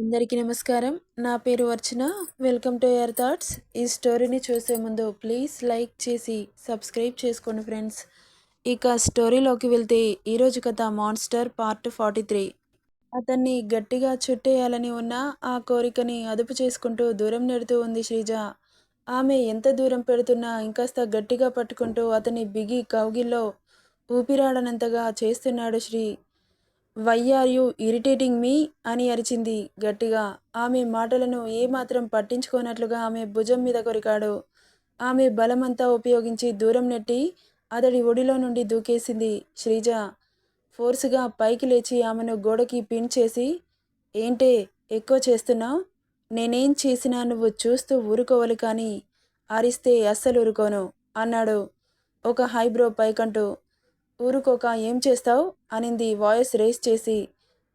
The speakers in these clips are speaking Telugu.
అందరికీ నమస్కారం. నా పేరు Archana. Welcome to your thoughts. ఈ స్టోరీని చూసే ముందు ప్లీజ్ లైక్ చేసి సబ్స్క్రైబ్ చేసుకోండి ఫ్రెండ్స్. ఇక స్టోరీలోకి వెళ్తే ఈరోజు కథ మాన్స్టర్ పార్ట్ ఫార్టీ త్రీ. అతన్ని గట్టిగా చుట్టేయాలని ఉన్న ఆ కోరికని అదుపు చేసుకుంటూ దూరం నెడుతూ ఉంది శ్రీజ. ఆమె ఎంత దూరం పెడుతున్నా ఇంకాస్త గట్టిగా పట్టుకుంటూ అతని బిగి కౌగిల్లో ఊపిరాడనంతగా చేస్తున్నాడు Sri. Why are you irritating me అని అరిచింది గట్టిగా. ఆమె మాటలను ఏమాత్రం పట్టించుకోనట్లుగా ఆమె భుజం మీద కొరికాడు. ఆమె బలమంతా ఉపయోగించి దూరం నెట్టి అతడి ఒడిలో నుండి దూకేసింది శ్రీజ. ఫోర్స్గా పైకి లేచి ఆమెను గోడకి పిన్ చేసి ఏంటే ఎక్కువ చేస్తున్నావు? నేనేం చేసినా నువ్వు చూస్తూ ఊరుకోవాలి కానీ అరిస్తే అస్సలు ఊరుకోను అన్నాడు ఒక హైబ్రో పైకంటూ. ఊరుకోక ఏం చేస్తావు? అనింది వాయిస్ రేస్ చేసి.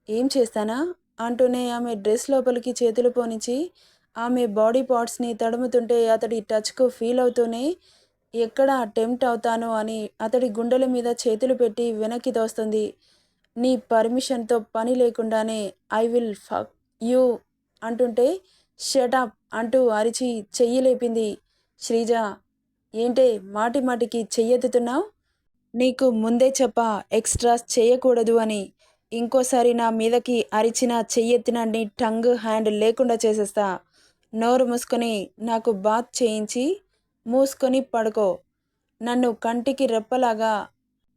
ఏం చేస్తానా? అంటూనే ఆమె డ్రెస్ లోపలికి చేతులు పోనిచ్చి ఆమె బాడీ పార్ట్స్ని తడుముతుంటే అతడి టచ్కు ఫీల్ అవుతూనే ఎక్కడ టెంప్ట్ అవుతాను అని అతడి గుండెల మీద చేతులు పెట్టి వెనక్కి తోస్తుంది నీ పర్మిషన్తో పని లేకుండానే ఐ విల్ ఫక్ యూ అంటుంటే షటప్ అంటూ అరిచి చెయ్యి లేపింది. శ్రీజ ఏంటే మాటి మాటికి చెయ్యెత్తుతున్నావు? నీకు ముందే చెప్ప ఎక్స్ట్రాస్ చేయకూడదు అని. ఇంకోసారి నా మీదకి అరిచిన చెయ్యెత్తిన నీ టంగ్ హ్యాండ్ లేకుండా చేసేస్తా. నోరు మూసుకొని నాకు బాత్ చేయించి మూసుకొని పడుకో. నన్ను కంటికి రెప్పలాగా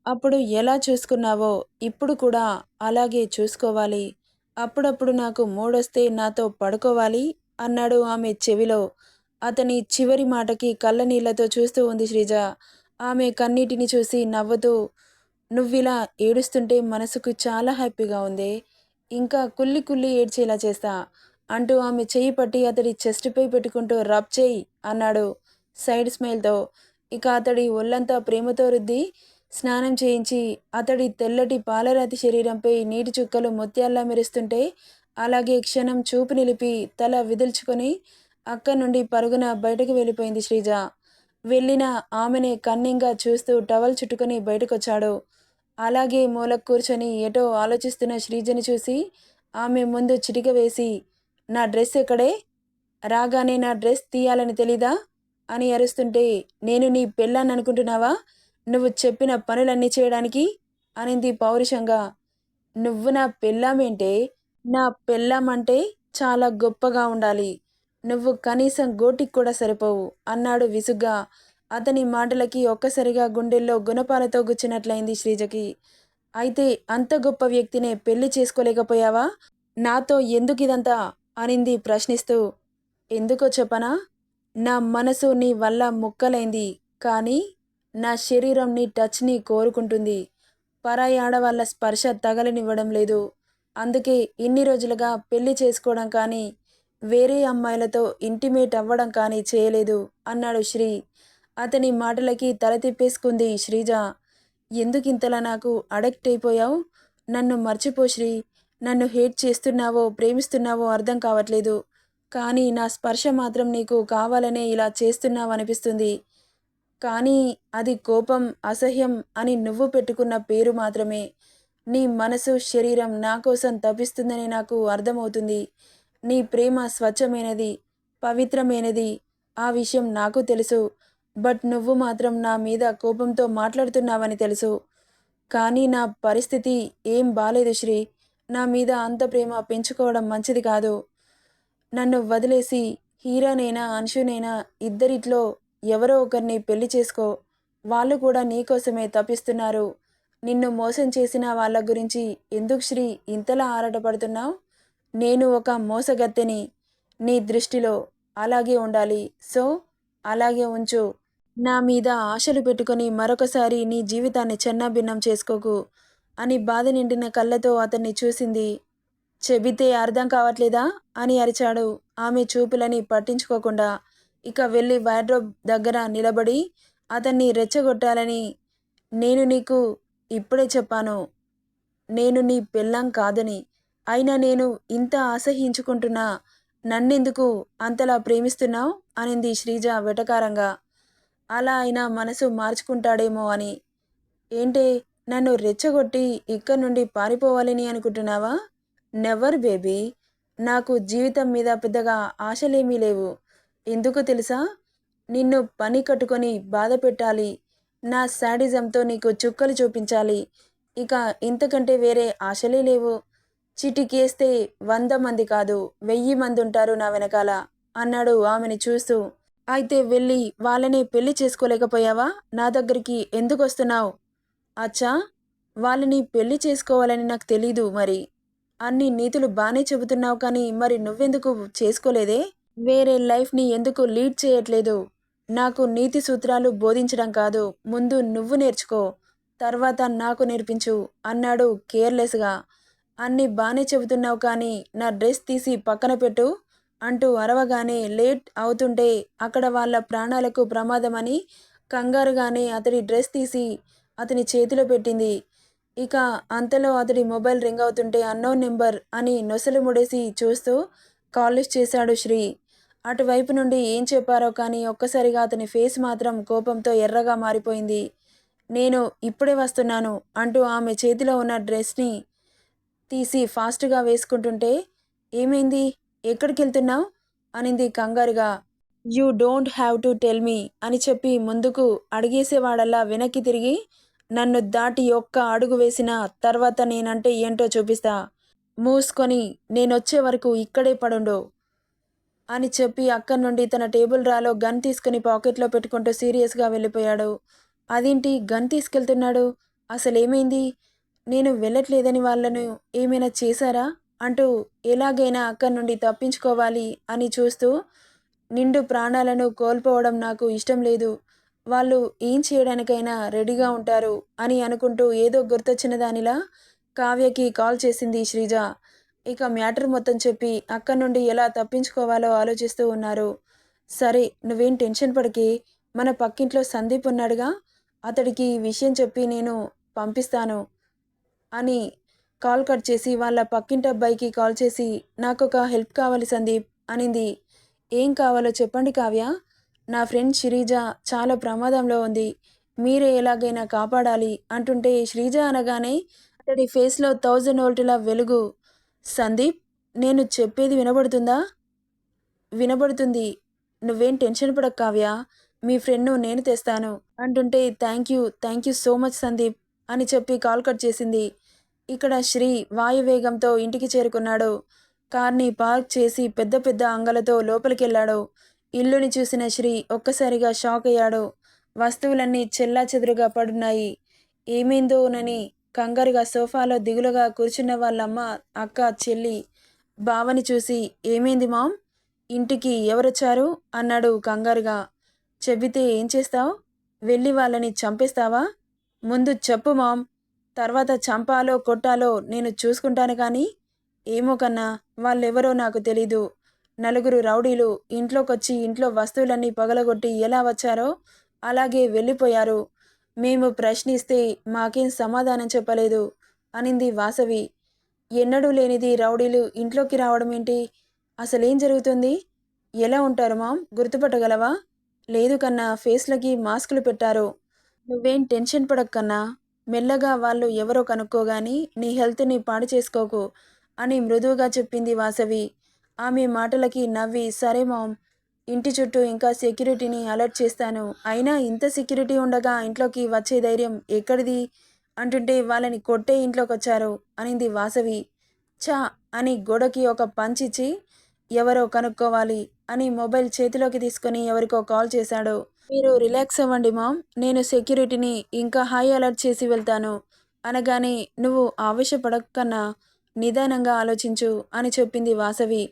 అప్పుడు ఎలా చూసుకున్నావో ఇప్పుడు కూడా అలాగే చూసుకోవాలి. అప్పుడప్పుడు నాకు మూడొస్తే నాతో పడుకోవాలి అన్నాడు ఆమె చెవిలో. అతని చివరి మాటకి కళ్ళనీళ్ళతో చూస్తూ ఉంది శ్రీజ. ఆమె కన్నీటిని చూసి నవ్వుతూ నువ్విలా ఏడుస్తుంటే మనసుకు చాలా హ్యాపీగా ఉంది. ఇంకా కుల్లి కుల్లి ఏడ్చేలా చేస్తా. అంటూ ఆమె చెయ్యి పట్టి అతడి చెస్ట్పై పెట్టుకుంటూ రబ్ చేయి అన్నాడు. సైడ్ స్మైల్తో ఇక అతడి ఒళ్ళంతా ప్రేమతో రుద్ది. స్నానం చేయించి అతడి తెల్లటి పాలరాతి శరీరంపై నీటి చుక్కలు ముత్యాల్లా మెరుస్తుంటే అలాగే క్షణం చూపు నిలిపి తల విదుల్చుకొని అక్కడి నుండి పరుగున బయటకు వెళ్ళిపోయింది శ్రీజ. వెళ్ళిన ఆమెని కన్నింగా చూస్తూ టవల్ చుట్టుకొని బయటకొచ్చాడు. అలాగే మూల కూర్చొని ఏటో ఆలోచిస్తున్న శ్రీజని చూసి ఆమె ముందు చిటిక వేసి నా డ్రెస్ ఎక్కడే? రాగానే నా డ్రెస్ తీయాలని తెలీదా? అని అరుస్తుంటే నేను నీ పెళ్ళాన్ని అనుకుంటున్నావా? నువ్వు చెప్పిన పనులన్నీ చేయడానికి? అనింది పౌరుషంగా. నువ్వు నా పెళ్ళామేంటే నా పెళ్ళామంటే చాలా గొప్పగా ఉండాలి. నువ్వు కనీసం గోటికి కూడా సరిపోవు అన్నాడు విసుగ్గా. అతని మాటలకి ఒక్కసారిగా గుండెల్లో గుణపాలతో గుచ్చినట్లయింది శ్రీజకి. అయితే అంత గొప్ప వ్యక్తినే పెళ్ళి చేసుకోలేకపోయావా? నాతో ఎందుకు ఇదంతా అనింది ప్రశ్నిస్తూ. ఎందుకో చెప్పనా? నా మనసు నీ వల్ల ముక్కలైంది కానీ నా శరీరం నీ టచ్ని కోరుకుంటుంది. పరాయి ఆడవాళ్ళ స్పర్శ తగలనివ్వడం లేదు. అందుకే ఇన్ని రోజులుగా పెళ్ళి చేసుకోవడం కానీ వేరే అమ్మాయిలతో ఇంటిమేట్ అవ్వడం కానీ చేయలేదు అన్నాడు శ్రీ. అతని మాటలకి తల తిప్పేసుకుంది శ్రీజ. ఎందుకింతలా నాకు అడక్ట్ అయిపోయావు? నన్ను మర్చిపో శ్రీ. నన్ను హేట్ చేస్తున్నావో ప్రేమిస్తున్నావో అర్థం కావట్లేదు. కానీ నా స్పర్శ మాత్రం నీకు కావాలనే ఇలా చేస్తున్నావు అనిపిస్తుంది. కానీ అది కోపం అసహ్యం అని నువ్వు పెట్టుకున్న పేరు మాత్రమే. నీ మనసు శరీరం నా కోసం తపిస్తుందని నాకు అర్థమవుతుంది. నీ ప్రేమ స్వచ్ఛమైనది పవిత్రమైనది. ఆ విషయం నాకు తెలుసు. బట్ నువ్వు మాత్రం నా మీద కోపంతో మాట్లాడుతున్నావని తెలుసు. కానీ నా పరిస్థితి ఏం బాలేదు శ్రీ. నా మీద అంత ప్రేమ పెంచుకోవడం మంచిది కాదు. నన్ను వదిలేసి హీరానైనా అంశునైనా ఇద్దరిట్లో ఎవరో ఒకరిని పెళ్ళి చేసుకో. వాళ్ళు కూడా నీకోసమే తప్పిస్తున్నారు. నిన్ను మోసం చేసిన వాళ్ళ గురించి ఎందుకు శ్రీ ఇంతలా ఆరాటపడుతున్నావు? నేను ఒక మోసగత్తెని నీ దృష్టిలో అలాగే ఉండాలి. సో అలాగే ఉంచు. నా మీద ఆశలు పెట్టుకొని మరొకసారి నీ జీవితాన్ని చెన్నాభిన్నం చేసుకోకు అని బాధ నిండిన కళ్ళతో అతన్ని చూసింది. చెబితే అర్థం కావట్లేదా? అని అరిచాడు. ఆమె చూపులని పట్టించుకోకుండా ఇక వెళ్ళి వార్డ్రోబ్ దగ్గర నిలబడి అతన్ని రెచ్చగొట్టాలని నేను నీకు ఇప్పుడే చెప్పాను. నేను నీ పిల్లం కాదని అయినా నేను ఇంత అసహించుకుంటున్నా నన్నెందుకు అంతలా ప్రేమిస్తున్నావు? అనింది శ్రీజ వెటకారంగా. అలా అయినా మనసు మార్చుకుంటాడేమో అని. ఏంటే నన్ను రెచ్చగొట్టి ఇక్కడి నుండి పారిపోవాలని అనుకుంటున్నావా? నెవర్ బేబీ నాకు జీవితం మీద పెద్దగా ఆశలేమీ లేవు. ఎందుకు తెలుసా? నిన్ను పని కట్టుకొని బాధ పెట్టాలి. నా శాడిజంతో నీకు చుక్కలు చూపించాలి. ఇక ఇంతకంటే వేరే ఆశలే లేవు. చిటికేస్తే వంద మంది కాదు వెయ్యి మంది ఉంటారు నా వెనకాల అన్నాడు ఆమెని చూస్తూ. అయితే వెళ్ళి వాళ్ళని పెళ్ళి చేసుకోలేకపోయావా? నా దగ్గరికి ఎందుకు వస్తున్నావు? అచ్చా వాళ్ళని పెళ్ళి చేసుకోవాలని నాకు తెలీదు మరి. అన్ని నీతులు బాగానే చెబుతున్నావు కానీ మరి నువ్వెందుకు చేసుకోలేదే? వేరే లైఫ్ని ఎందుకు లీడ్ చేయట్లేదు? నాకు నీతి సూత్రాలు బోధించడం కాదు ముందు నువ్వు నేర్చుకో తర్వాత నాకు నేర్పించు అన్నాడు కేర్లెస్గా. అన్ని బాగానే చెబుతున్నావు కానీ నా డ్రెస్ తీసి పక్కన పెట్టు అంటూ అరవగానే లేట్ అవుతుంటే అక్కడ వాళ్ళ ప్రాణాలకు ప్రమాదమని కంగారుగానే అతడి డ్రెస్ తీసి అతని చేతిలో పెట్టింది. ఇక అంతలో అతడి మొబైల్ రింగ్ అవుతుంటే అన్నోన్ నెంబర్ అని నొసలు ముడేసి చూస్తూ కాల్ చేశాడు శ్రీ. అటువైపు నుండి ఏం చెప్పారో కానీ ఒక్కసారిగా అతని ఫేస్ మాత్రం కోపంతో ఎర్రగా మారిపోయింది. నేను ఇప్పుడే వస్తున్నాను అంటూ ఆమె చేతిలో ఉన్న డ్రెస్ని తీసి ఫాస్ట్గా వేసుకుంటుంటే ఏమైంది? ఎక్కడికి వెళ్తున్నావు అనింది కంగారుగా. You don't have to tell me అని చెప్పి ముందుకు అడిగేసేవాడల్లా వెనక్కి తిరిగి నన్ను దాటి ఒక్క అడుగు వేసిన తర్వాత నేనంటే ఏంటో చూపిస్తా. మూసుకొని నేనొచ్చే వరకు ఇక్కడే పడుండు అని చెప్పి అక్కడి నుండి తన టేబుల్ రాలో గన్ తీసుకుని పాకెట్లో పెట్టుకుంటూ సీరియస్గా వెళ్ళిపోయాడు. అదేంటి? గన్ తీసుకెళ్తున్నాడు? అసలేమైంది? నేను వెళ్ళట్లేదని వాళ్ళను ఏమైనా చేశారా? అంటూ ఎలాగైనా అక్కడి నుండి తప్పించుకోవాలి అని చూస్తూ నిండు ప్రాణాలను కోల్పోవడం నాకు ఇష్టం లేదు. వాళ్ళు ఏం చేయడానికైనా రెడీగా ఉంటారు అని అనుకుంటూ ఏదో గుర్తొచ్చిన దానిలా కావ్యకి కాల్ చేసింది శ్రీజ. ఇక మ్యాటర్ మొత్తం చెప్పి అక్కడి నుండి ఎలా తప్పించుకోవాలో ఆలోచిస్తూ ఉన్నారు. సరే నువ్వేం టెన్షన్ పడికి. మన పక్కింట్లో సందీప్ ఉన్నాడుగా. అతడికి ఈ విషయం చెప్పి నేను పంపిస్తాను. అని కాల్ కట్ చేసి వాళ్ళ పక్కింటి అబ్బాయికి కాల్ చేసి నాకు ఒక హెల్ప్ కావాలి సందీప్ అనింది. ఏం కావాలో చెప్పండి కావ్య. నా ఫ్రెండ్ శ్రీజ చాలా ప్రమాదంలో ఉంది. మీరే ఎలాగైనా కాపాడాలి అంటుంటే శ్రీజ అనగానే అతడి ఫేస్లో థౌజండ్ వోల్టుల వెలుగు. సందీప్ నేను చెప్పేది వినబడుతుందా? వినబడుతుంది. నువ్వేం టెన్షన్ పడక కావ్య. మీ ఫ్రెండ్ను నేను తెస్తాను అంటుంటే thank you thank you so much Sandeep అని చెప్పి కాల్ కట్ చేసింది. ఇక్కడ శ్రీ వాయువేగంతో ఇంటికి చేరుకున్నాడు. కార్ని పార్క్ చేసి పెద్ద పెద్ద అంగలతో లోపలికెళ్ళాడు. ఇల్లుని చూసిన శ్రీ ఒక్కసారిగా షాక్ అయ్యాడు. వస్తువులన్నీ చెల్లా చెదురుగా పడున్నాయి. ఏమైందోనని కంగారుగా సోఫాలో దిగులుగా కూర్చున్న వాళ్ళమ్మ అక్క చెల్లి బావని చూసి ఏమైంది మామ్? ఇంటికి ఎవరొచ్చారు? అన్నాడు కంగారుగా. చెబితే ఏం చేస్తావు? వెళ్ళి వాళ్ళని చంపేస్తావా? ముందు చెప్పు మామ్. తర్వాత చంపాలో కొట్టాలో నేను చూసుకుంటాను కానీ? ఏమో కన్నా వాళ్ళెవరో నాకు తెలీదు. నలుగురు రౌడీలు ఇంట్లోకొచ్చి ఇంట్లో వస్తువులన్నీ పగలగొట్టి ఎలా వచ్చారో అలాగే వెళ్ళిపోయారు. మేము ప్రశ్నిస్తే మాకేం సమాధానం చెప్పలేదు అనింది వాసవి. ఎన్నడూ లేనిది రౌడీలు ఇంట్లోకి రావడం ఏంటి? అసలేం జరుగుతుంది? ఎలా ఉంటారు మామ్? గుర్తుపట్టగలవా? లేదు కన్నా ఫేస్లకి మాస్కులు పెట్టారు. నువ్వేం టెన్షన్ పడక్కన్నా? మెల్లగా వాళ్ళు ఎవరో కనుక్కోగాని నీ హెల్త్ని పాడు చేసుకోకు అని మృదువుగా చెప్పింది వాసవి. ఆమె మాటలకి నవ్వి సరే మామ్ ఇంటి చుట్టూ ఇంకా సెక్యూరిటీని అలర్ట్ చేస్తాను. అయినా ఇంత సెక్యూరిటీ ఉండగా ఇంట్లోకి వచ్చే ధైర్యం ఎక్కడిది అంటుంటే వాళ్ళని కొట్టే ఇంట్లోకి వచ్చారు అనింది వాసవి. చా అని గోడకి ఒక పంచిచ్చి ఎవరో కనుక్కోవాలి అని మొబైల్ చేతిలోకి తీసుకొని ఎవరికో కాల్ చేశాడు. మీరు రిలాక్స్ అవ్వండి మామ్. నేను సెక్యూరిటీని ఇంకా హై అలర్ట్ చేసి వెళ్తాను. అనగానే నువ్వు ఆవేశపడకన్నా నిదానంగా ఆలోచించు అని చెప్పింది వాసవి.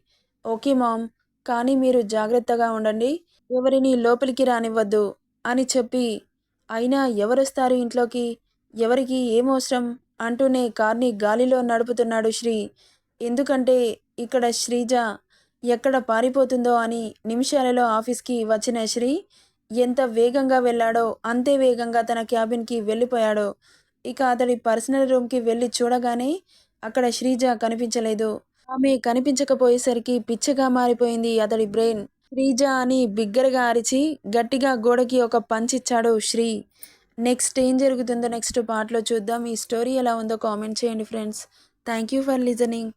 Okay ma'am. కానీ మీరు జాగ్రత్తగా ఉండండి. ఎవరిని లోపలికి రానివ్వద్దు అని చెప్పి అయినా ఎవరొస్తారు ఇంట్లోకి? ఎవరికి ఏమవసరం అంటూనే కార్ని గాలిలో నడుపుతున్నాడు శ్రీ. ఎందుకంటే ఇక్కడ శ్రీజ ఎక్కడ పారిపోతుందో అని నిమిషాలలో ఆఫీస్కి వచ్చిన శ్రీ ఎంత వేగంగా వెళ్ళాడో అంతే వేగంగా తన క్యాబిన్కి వెళ్ళిపోయాడో. ఇక అతడి పర్సనల్ రూమ్కి వెళ్ళి చూడగానే అక్కడ శ్రీజ కనిపించలేదు. ఆమె కనిపించకపోయేసరికి పిచ్చగా మారిపోయింది అతడి బ్రెయిన్. శ్రీజ అని బిగ్గరగా అరిచి గట్టిగా గోడకి ఒక పంచిచ్చాడు శ్రీ. నెక్స్ట్ ఏం జరుగుతుందో నెక్స్ట్ పార్ట్లో చూద్దాం. ఈ స్టోరీ ఎలా ఉందో కామెంట్ చేయండి friends. Thank you for listening.